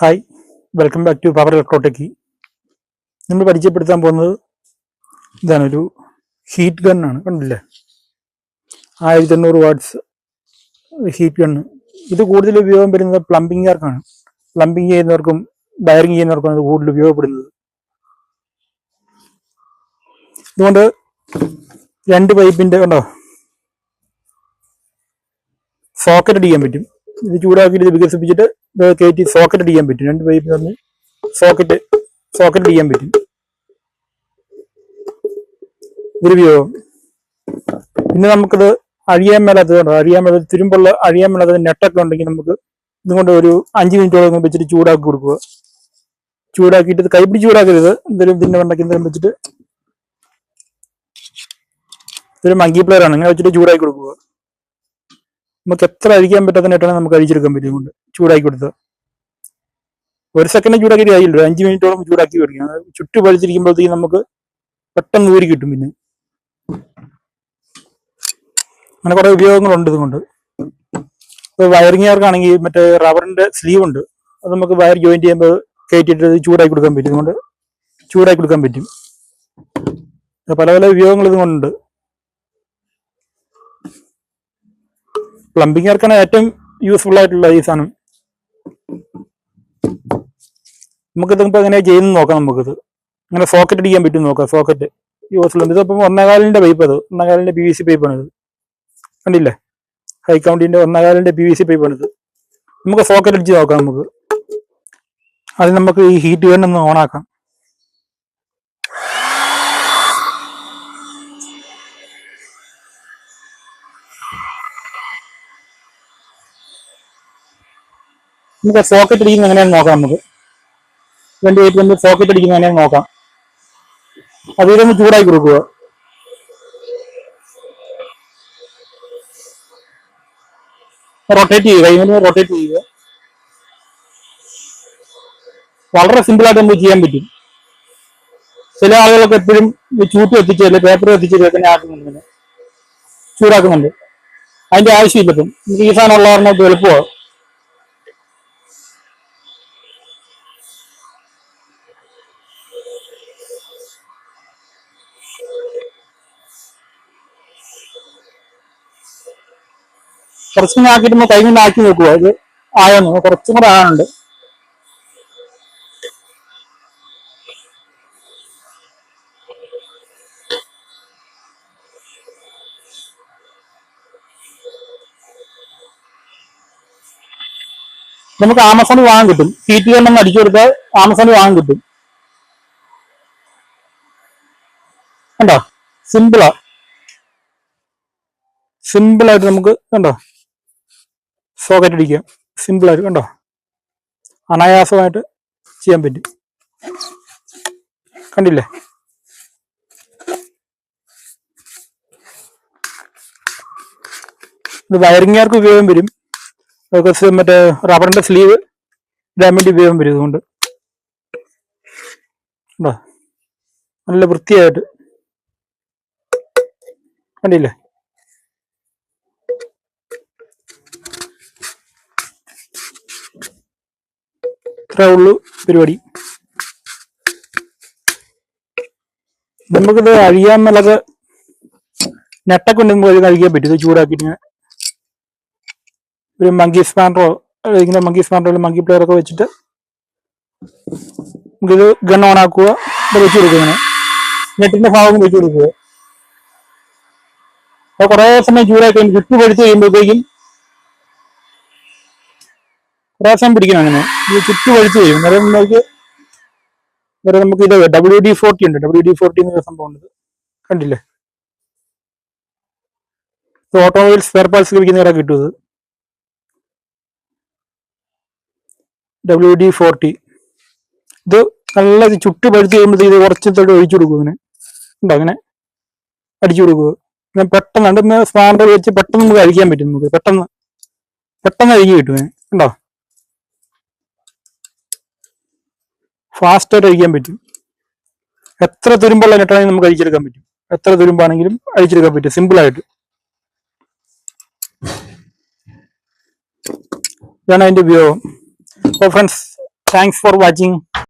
Hi welcome back to power ഇലക്ട്രോടെക്കി നമ്മൾ പരിചയപ്പെടുത്താൻ പോകുന്നത് ഇതാണ് ഒരു ഹീറ്റ് ഗൺ ആണ് കണ്ടില്ലേ? ആയിരത്തി എണ്ണൂറ് വാട്ട്സ് ഹീറ്റ് ഗണ്ണ് ഇത് കൂടുതൽ ഉപയോഗം വരുന്നത് പ്ലംബിങ്ങുകാർക്കാണ് പ്ലംബിങ് ചെയ്യുന്നവർക്കും വയറിങ് ചെയ്യുന്നവർക്കും ഇത് കൂടുതൽ ഉപയോഗപ്പെടുന്നത്. അതുകൊണ്ട് രണ്ട് പൈപ്പിന്റെ കണ്ടോ? സോക്കറ്റ് അടിക്കാൻ പറ്റും. ഇത് ചൂടാക്കിയിട്ട് വികസിപ്പിച്ചിട്ട് കയറ്റി സോക്കറ്റ് അടിക്കാൻ പറ്റും. രണ്ട് പൈപ്പ് തമ്മിൽ സോക്കറ്റ് സോക്കറ്റ് അടിക്കാൻ പറ്റും. ഒരു ഉപയോഗം. പിന്നെ നമുക്കിത് അഴിയാൻ മേലാത്തത് കണ്ടോ അഴിയാൻ മേലാത്ത തിരുമ്പുള്ള അഴിയാൻ മേലാത്ത നെട്ടൊക്കെ ഉണ്ടെങ്കിൽ നമുക്ക് ഇതുകൊണ്ട് ഒരു അഞ്ച് മിനിറ്റോളം വെച്ചിട്ട് ചൂടാക്കി കൊടുക്കുക. ചൂടാക്കിയിട്ട് കൈപ്പിടി ചൂടാക്കരുത്. എന്തെങ്കിലും ഇതിന്റെ ഉണ്ടാക്കി എന്തെങ്കിലും വെച്ചിട്ട് ഇതൊരു മങ്കി പ്ലെയർ ഇങ്ങനെ വെച്ചിട്ട് ചൂടാക്കി കൊടുക്കുക. നമുക്ക് എത്ര അഴിക്കാൻ പറ്റാത്ത നെട്ടാണെങ്കിൽ നമുക്ക് അഴിച്ചെടുക്കാൻ പറ്റും കൊണ്ട് ചൂടാക്കി കൊടുത്തത്. ഒരു സെക്കൻഡ് ചൂടാക്കി ആയില്ല അഞ്ച് മിനിറ്റോളം ചൂടാക്കി കൊടുക്കണം ചുറ്റു പഴിച്ചിരിക്കുമ്പോഴത്തേക്കും നമുക്ക് പെട്ടെന്ന് ഊരി കിട്ടും പിന്നെ. അങ്ങനെ കുറെ ഉപയോഗങ്ങളുണ്ട് ഇതുകൊണ്ട്. ഇപ്പൊ വയറിങ്ങുകാർക്കാണെങ്കിൽ മറ്റേ റബ്ബറിന്റെ സ്ലീവ് ഉണ്ട്. അത് നമുക്ക് വയർ ജോയിൻ ചെയ്യുമ്പോൾ കയറ്റിയിട്ട് ചൂടാക്കി കൊടുക്കാൻ പറ്റും. ഇതുകൊണ്ട് ചൂടാക്കി കൊടുക്കാൻ പറ്റും. പല പല ഉപയോഗങ്ങൾ ഇതുകൊണ്ടുണ്ട്. പ്ലംബിങ്ങുകാർക്കാണ് ഏറ്റവും യൂസ്ഫുൾ ആയിട്ടുള്ള ഈ സാധനം നമുക്കിത് ഇപ്പൊ എങ്ങനെയാ ചെയ്യുന്നത് നോക്കാം നമുക്കിത്. ഇങ്ങനെ സോക്കറ്റ് അടിക്കാൻ പറ്റും നോക്കാം സോക്കറ്റ് യൂസ്ഫുൾ ഇതിപ്പോൾ ഇതിപ്പം ഒന്നേകാലിന്റെ പൈപ്പ് അത്. ഒന്നേകാലിന്റെ പി വി സി പൈപ്പാണ് ഇത്. കണ്ടില്ലേ? ഹൈ ഒന്നേകാലിന്റെ പി വി സി പൈപ്പാണ് ഇത്. നമുക്ക് സോക്കറ്റ് അടിച്ച് നോക്കാം നമുക്ക്. അത് നമുക്ക് ഈ ഹീറ്റ് വേണ്ടൊന്ന് ഓണാക്കാം നമുക്ക് സോക്കറ്റ് അടിക്കുന്ന എങ്ങനെയാണെന്ന് നോക്കാം നമുക്ക്. ട്വന്റി എയ്റ്റ് നമ്മൾ സോക്കറ്റ് അടിക്കുന്ന നോക്കാം. അത് ഇതൊന്ന് ചൂടാക്കി കൊടുക്കുക. റൊട്ടേറ്റ് ചെയ്യുക. കൈകൊണ്ട് റൊട്ടേറ്റ് ചെയ്യുക. വളരെ സിമ്പിൾ ആയിട്ട് നമുക്ക് ചെയ്യാൻ പറ്റും. ചില ആളുകളൊക്കെ എപ്പോഴും ചൂട്ട് എത്തിച്ച് അല്ലെ പേപ്പർ എത്തിച്ച് തന്നെ ആക്കുന്നുണ്ട്. ചൂടാക്കുന്നുണ്ട്. അതിന്റെ ആവശ്യമില്ല ഇപ്പം. ഈ സാധനം ഉള്ള കാരണം എളുപ്പമാണ് കുറച്ചും ആക്കിയിട്ട് കൈ കൊണ്ട് ആക്കി നോക്കുക ഇത് ആയോന്ന് കുറച്ചും കൂടെ ആയുണ്ട് നമുക്ക് ആമസോണിൽ വാങ്ങാൻ കിട്ടും. ഹീറ്റ് കണ്ണെന്ന് അടിച്ചു കൊടുത്താൽ ആമസോണിൽ വാങ്ങാൻ കിട്ടും. കണ്ടോ? സിമ്പിളാ സിമ്പിളായിട്ട് നമുക്ക് കണ്ടോ? സോക്കറ്റ് അടിക്കാം സിമ്പിൾ ആയിട്ട് കണ്ടോ? അനായാസമായിട്ട് ചെയ്യാൻ പറ്റും. കണ്ടില്ലേ? ഇത് വയറിങ്ങുകാർക്ക് ഉപയോഗം വരും. അതൊക്കെ മറ്റേ റബ്ബറിന്റെ സ്ലീവ് ഇടാൻ വേണ്ടി ഉപയോഗം വരും ഇതുകൊണ്ട്. കണ്ടോ? നല്ല വൃത്തിയായിട്ട്. കണ്ടില്ലേ? ഇത്രേ ഉള്ളൂ പരിപാടി. നമുക്കിത് അഴിയാൻ നല്ലത് നെട്ടൊക്കെ ഉണ്ടെങ്കിൽ കഴിക്കാൻ പറ്റും. ഇത് ചൂടാക്കിയിട്ട് ഒരു മങ്കി സ്പാൻഡറോ ഇങ്ങനെ മങ്കി സ്പാൻഡറോ മങ്കി പ്ലെയർ ഒക്കെ വെച്ചിട്ട് നമുക്കിത് ഗൺ ഓൺ ആക്കുക. വെച്ചു കൊടുക്കുക നെറ്റിന്റെ ഭാഗം വെച്ച് കൊടുക്കുക. അത് കുറേ സമയം ചൂടാക്കി കഴിഞ്ഞ് ചുറ്റു പഴുത്ത് കഴിയുമ്പോഴത്തേക്കും സമയം പിടിക്കണം അങ്ങനെ. ഇത് ചുറ്റു പഴുത്ത് കഴിയും അന്നേരം നമുക്ക് നമുക്ക് ഇത് ഡബ്ല്യു ഡി ഫോർട്ടി ഉണ്ട്. ഡബ്ല്യു ഡി ഫോർട്ടി എന്നൊരു സംഭവം ഉണ്ട് കണ്ടില്ലേ? ഓട്ടോമൊബൈൽ സ്പെയർ പാർട്സ് വിൽക്കുന്നവരെ കിട്ടും ഇത്. ഡബ്ല്യു ഡി ഫോർട്ടി ഇത് നല്ല ചുട്ട് പഴുത്ത് കഴിയുമ്പോഴത്തേക്ക് ഇത് കുറച്ചത്തോട്ട് ഒഴിച്ചു കൊടുക്കും ഇങ്ങനെ. ഉണ്ടോ അങ്ങനെ? അടിച്ചു കൊടുക്കുക ഇങ്ങനെ പെട്ടെന്ന് രണ്ട് സ്പാൻഡർ വെച്ച് പെട്ടെന്ന് നമുക്ക് അഴിക്കാൻ പറ്റും നമുക്ക്. പെട്ടെന്ന്. പെട്ടെന്ന് അഴിഞ്ഞു കിട്ടും. ഉണ്ടോ ഫാസ്റ്റ് ആയിട്ട് അഴിക്കാൻ പറ്റും. എത്ര തുരുമ്പുള്ള നെട്ടാണെങ്കിലും നമുക്ക് അഴിച്ചെടുക്കാൻ പറ്റും. എത്ര തുരുമ്പാണെങ്കിലും അഴിച്ചെടുക്കാൻ പറ്റും. സിമ്പിൾ ആയിട്ട്. ഇതാണ് അതിന്റെ ഉപയോഗം. അപ്പോൾ ഫ്രണ്ട്സ് താങ്ക്സ് ഫോർ വാച്ചിങ്